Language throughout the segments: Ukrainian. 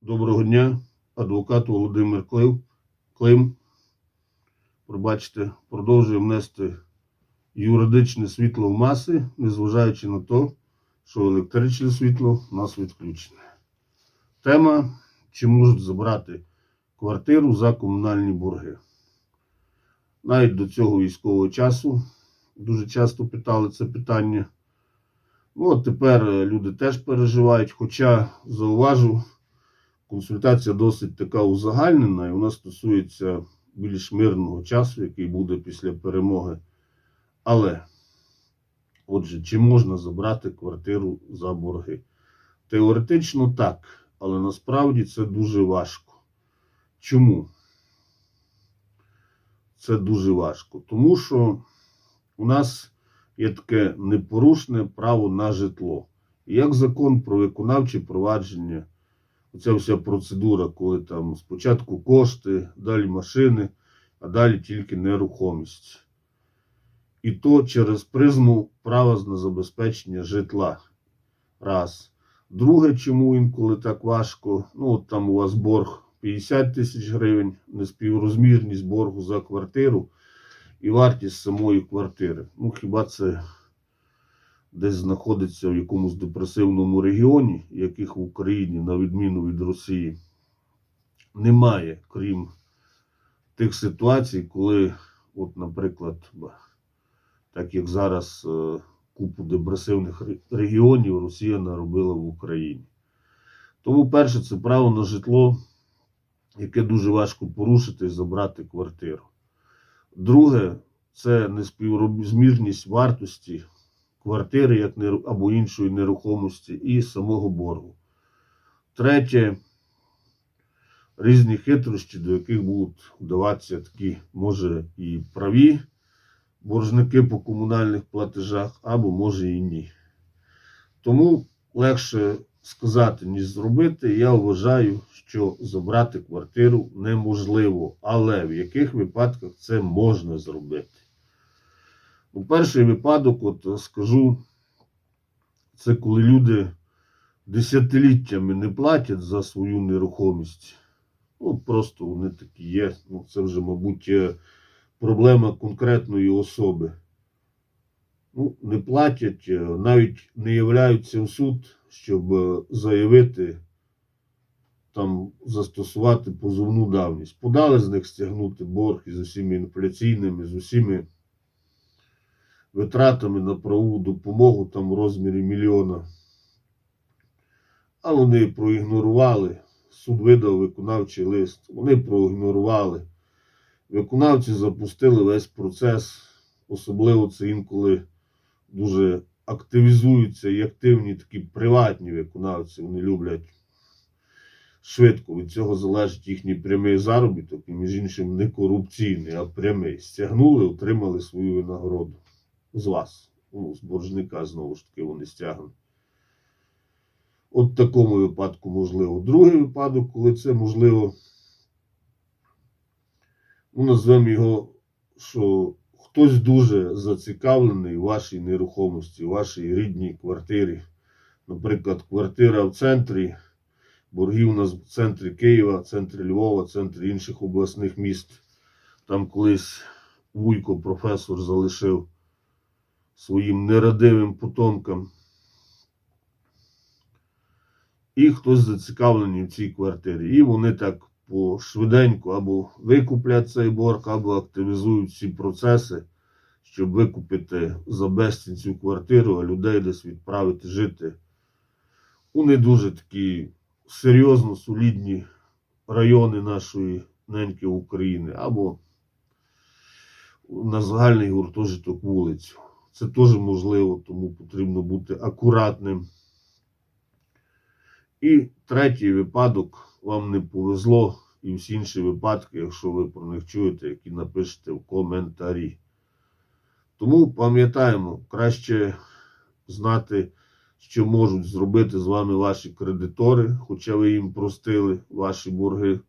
Доброго дня, адвокат Володимир Клив. Клим. Пробачте, продовжує внести юридичне світло в маси, незважаючи на те, що електричне світло у нас відключене. Тема: чи можуть забрати квартиру за комунальні борги. Навіть до цього військового часу дуже часто питали це питання. Ну, от тепер е, люди теж переживають, хоча зауважу, консультація досить така узагальнена, і вона стосується більш мирного часу, який буде після перемоги. Але, отже, чи можна забрати квартиру за борги? Теоретично так, але насправді це дуже важко. Чому? Це дуже важко. Тому що у нас є таке непорушне право на житло. Як закон про виконавче провадження, оця вся процедура, коли там спочатку кошти, далі машини, а далі тільки нерухомість. І то через призму права на забезпечення житла. Раз. Друге, чому інколи так важко? Ну, от там у вас борг 50 тисяч гривень, неспіврозмірність боргу за квартиру і вартість самої квартири. Ну, хіба це десь знаходиться в якомусь депресивному регіоні, яких в Україні, на відміну від Росії, немає, крім тих ситуацій, коли, от, наприклад, так як зараз е, купу депресивних регіонів Росія наробила в Україні. Тому, перше, це право на житло, яке дуже важко порушити і забрати квартиру. Друге, це неспіврозмірність вартості квартири як або іншої нерухомості і самого боргу. Третє, різні хитрощі, до яких будуть вдаватися такі, може, і праві боржники по комунальних платежах, або може і ні. Тому легше сказати, ніж зробити. Я вважаю, що забрати квартиру неможливо, але в яких випадках це можна зробити. Ну, перший випадок, от е, скажу, це коли люди десятиліттями не платять за свою нерухомість. Ну, просто вони такі є. Ну, це вже, мабуть, проблема конкретної особи. Ну, не платять, е, навіть не являються в суд, щоб е, заявити, там, застосувати позовну давність. Подали з них стягнути борг із усіма інфляційними, з усіми витратами на правову допомогу там в розмірі мільйона. А вони проігнорували. Суд видав виконавчий лист. Вони проігнорували. Виконавці запустили весь процес, особливо це інколи дуже активізуються і активні такі приватні виконавці. Вони люблять швидко. Від цього залежить їхній прямий заробіток, і між іншим не корупційний, а прямий. Стягнули, отримали свою винагороду з вас. Ну, з боржника знову ж таки вони стягнуть. От в такому випадку можливо. Другий випадок, коли це можливо, ну, назвемо його, що хтось дуже зацікавлений в вашій нерухомості, в вашій рідній квартирі. Наприклад, квартира в центрі, борги у нас в центрі Києва, в центрі Львова, в центрі інших обласних міст. Там колись Вуйко професор залишив своїм нерадивим потомкам. І хтось зацікавлений в цій квартирі. І вони так швиденько або викуплять цей борг, або активізують ці процеси, щоб викупити за безцінь цю квартиру, а людей десь відправити жити у не дуже такі серйозно солідні райони нашої неньки України, або на загальний гуртожиток вулицю. Це теж можливо, тому потрібно бути акуратним. І третій випадок вам не повезло, і всі інші випадки, якщо ви про них чуєте, які напишете в коментарі. Тому пам'ятаємо, краще знати, що можуть зробити з вами ваші кредитори, хоча ви їм простили ваші борги.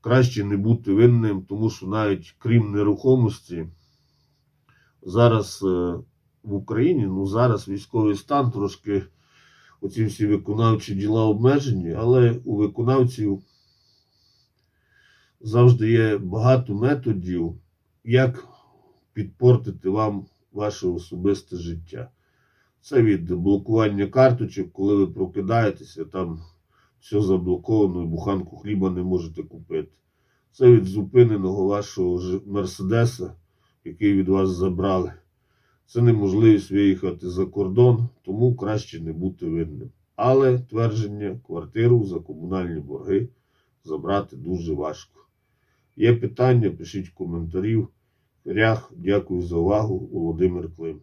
Краще не бути винним, тому що навіть крім нерухомості, зараз е, в Україні, ну зараз військовий стан трошки оці всі виконавчі діла обмежені, але у виконавців завжди є багато методів, як підпортити вам ваше особисте життя. Це від блокування карточок, коли ви прокидаєтеся, там все заблоковано, і буханку хліба не можете купити. Це від зупиненого вашого мерседеса, який від вас забрали. Це неможливість виїхати за кордон, тому краще не бути винним. Але твердження квартиру за комунальні борги забрати дуже важко. Є питання, пишіть в коментарів. Рях, дякую за увагу, Володимир Клим.